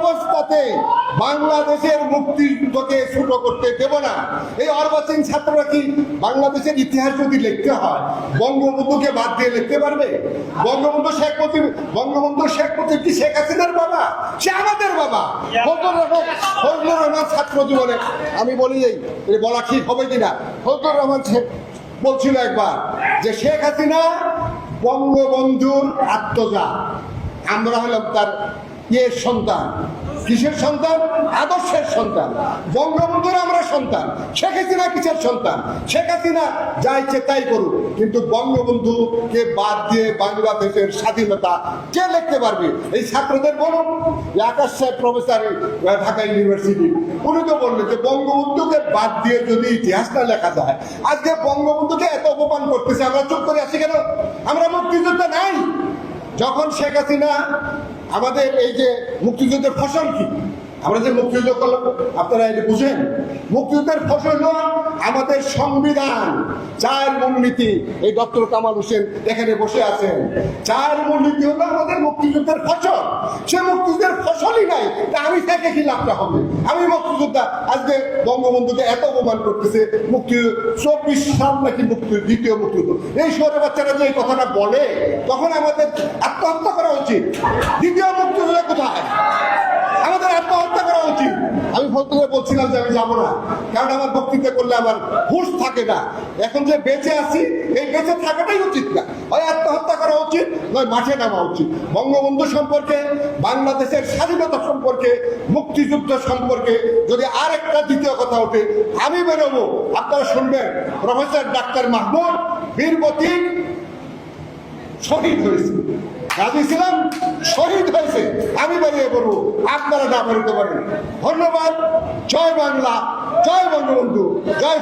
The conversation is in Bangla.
অবস্থাতে বাংলাদেশের মুক্তিযুদ্ধকে ছোট করতে দেব না। এই অর্বাচীন ছাত্ররা কি বাংলাদেশের ইতিহাস যদি লিখতে হয়, বঙ্গবন্ধুকে বাদ দিয়ে লিখতে পারবে? বঙ্গবন্ধু শেখ মুজিব, বঙ্গবন্ধু শেখ মুজিব কি শেখ হাসিনার বাবা? সে আমাদের বাবা। রহমান, ফজলুর রহমান ছাত্র জীবনে, আমি বলি এই বলা ঠিক হবে কিনা? ফজলুর রহমান বলছিল একবার যে শেখ হাসিনা বঙ্গবন্ধুর আত্মজা আমরা হলাম তার ইয়ের সন্তান। কিসের সন্তান? আদর্শের সন্তান। বঙ্গবন্ধুর আমরা সন্তান। শেখ হাসিনা কিসের সন্তান? শেখ হাসিনা যা ইচ্ছে তাই করুক। কিন্তু বঙ্গবন্ধুকে বাদ দিয়ে বাংলাদেশের স্বাধীনতা কে লিখতে পারবে? এই ছাত্রদের বলুন। আকাশ সাহেব প্রফেসর ঢাকা ইউনিভার্সিটি, উনি তো বললেন যে বঙ্গবন্ধুকে বাদ দিয়ে যদি ইতিহাসটা লেখা যায়, আজকে বঙ্গবন্ধুকে এত অপমান করতেছে, আমরা চুপ করে আসি কেন? আমরা মুক্তিযুদ্ধ নাই। যখন শেখ হাসিনা আমাদের এই যে মুক্তিযুদ্ধের ফসল কি? আমরা যে মুক্তিযুদ্ধ করলাম, আপনারা এটা বুঝেন? মুক্তিযুদ্ধের ফসল হলো আমাদের সংবিধান। চার মূলনীতি এই ডক্টর কামাল হোসেন এখানে বসে আছেন। চার মূলনীতি হলো আমাদের মুক্তিযুদ্ধের ফসল। সে মুক্তিযুদ্ধের ফসলই নাই, তা আমি থেকে কি লাভটা হবে? আমি মুক্তিযোদ্ধা, আজকে বঙ্গবন্ধুকে এত অপমান করতেছে, মুক্তি চব্বিশ সাল নাকি মুক্তি, দ্বিতীয় মুক্তিযুদ্ধ। এই শহরে বাচ্চারা যে এই কথাটা বলে, তখন আমাদের দ্বিতীয় মুক্তিযুদ্ধ কোথায়? আমাদের আত্মহত্যা করা উচিত। আমি ফতুকে বলছিলাম যে আমি যাব না। কারণ আমার বক্তৃতা করলে আমার হুঁশ থাকে না। এখন যে বেঁচে আছি, এই বেঁচে থাকাটাই উচিত না। হয় আত্মহত্যা করা উচিত, নয় মাঠে নামা উচিত। বঙ্গবন্ধু সম্পর্কে, বাংলাদেশের স্বাধীনতা সম্পর্কে, মুক্তিযুদ্ধ সম্পর্কে যদি আর একটা দ্বিতীয় কথা ওঠে, আমি বেরোবো। আপনারা শুনবেন, প্রফেসর ডাক্তার মাহমুদ বীর প্রতীক শহীদ হয়েছে। গাজী ছিলাম, শহীদ হয়েছে, আমি বেরিয়ে বলব, আপনারা না বেরোতে পারেন। ধন্যবাদ, জয় বাংলা, জয় বঙ্গবন্ধু, জয়